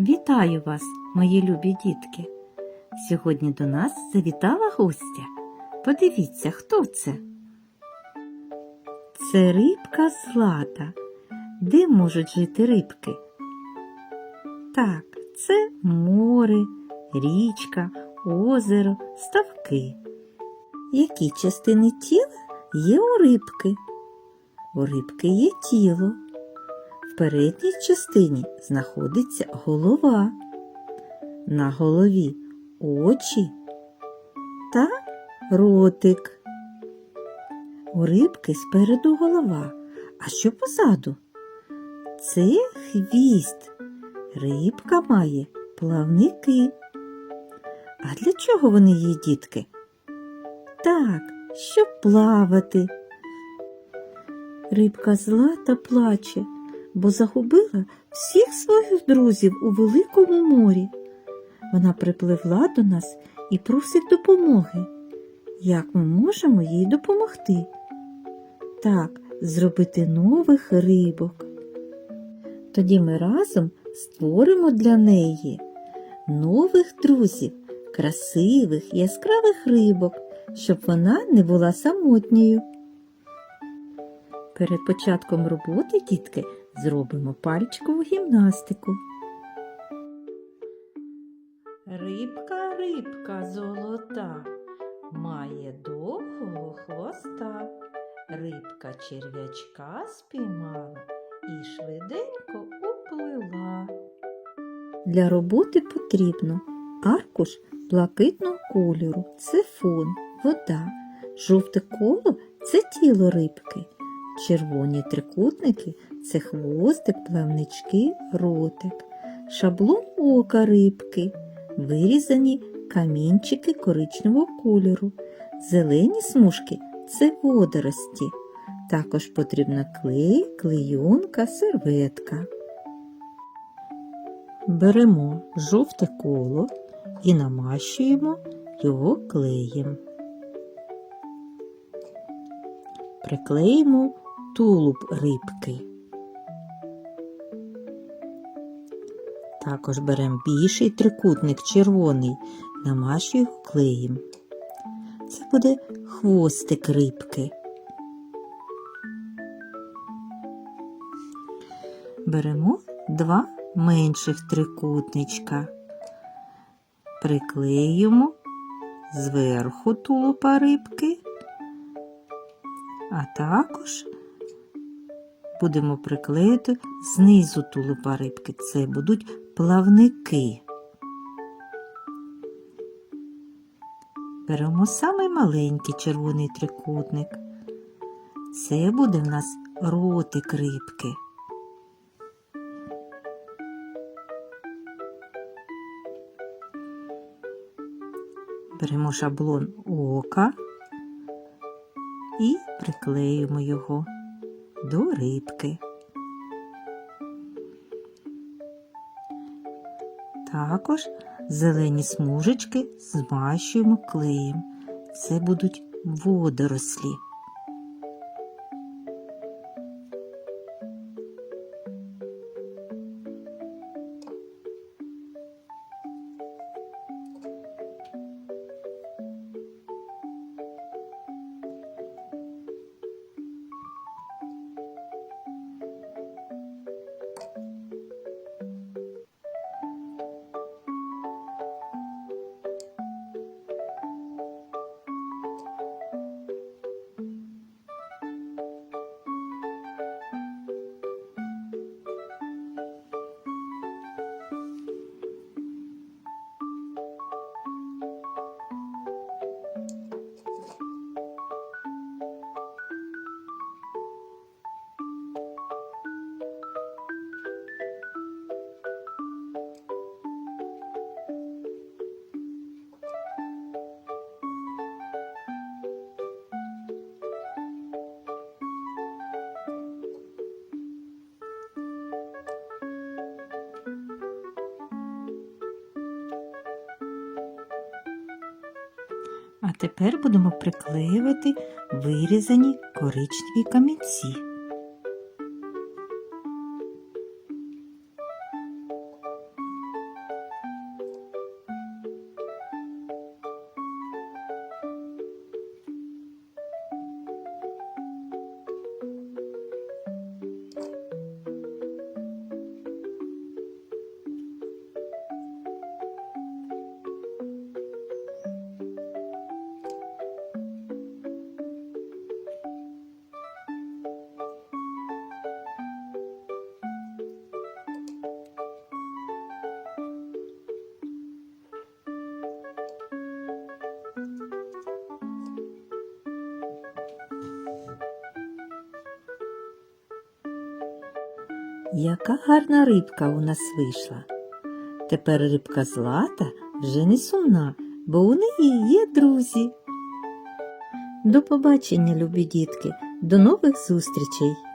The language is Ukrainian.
Вітаю вас, мої любі дітки. Сьогодні до нас завітала гостя. Подивіться, хто це? Це рибка злата. Де можуть жити рибки? Так, це море, річка, озеро, ставки. Які частини тіла є у рибки? У рибки є тіло. Передній частині знаходиться голова. На голові очі та ротик. У рибки спереду голова, а що позаду? Це хвіст. Рибка має плавники. А для чого вони є, дітки? Так, щоб плавати. Рибка зла та плаче, бо загубила всіх своїх друзів у великому морі. Вона припливла до нас і просить допомоги. Як ми можемо їй допомогти? Так, зробити нових рибок. Тоді ми разом створимо для неї нових друзів, красивих, яскравих рибок, щоб вона не була самотньою. Перед початком роботи, дітки, зробимо пальчикову гімнастику. Рибка, рибка золота, має довгого хвоста. Рибка черв'ячка спіймала і швиденько уплила. Для роботи потрібно аркуш блакитного кольору, це фон, вода, жовте коло це тіло рибки, червоні трикутники це хвостик, плавнички, ротик, шаблон ока рибки, вирізані камінчики коричневого кольору, зелені смужки це водорості. Також потрібна клей, клейонка, серветка. Беремо жовте коло і намащуємо його клеєм. Приклеїмо тулуб рибки. Також беремо більший трикутник червоний, намащуємо клеєм. Це буде хвостик рибки. Беремо два менших трикутничка, приклеюємо зверху тулупа рибки, а також будемо приклеїти знизу тулупа рибки. Це будуть плавники. Беремо самий маленький червоний трикутник. Це буде в нас ротик рибки. Беремо шаблон ока і приклеїмо його до рибки. Також зелені смужечки змащуємо клеєм. Це будуть водорослі. А тепер будемо приклеювати вирізані коричневі камінці. Яка гарна рибка у нас вийшла. Тепер рибка Злата вже не сумна, бо у неї є друзі. До побачення, любі дітки, до нових зустрічей!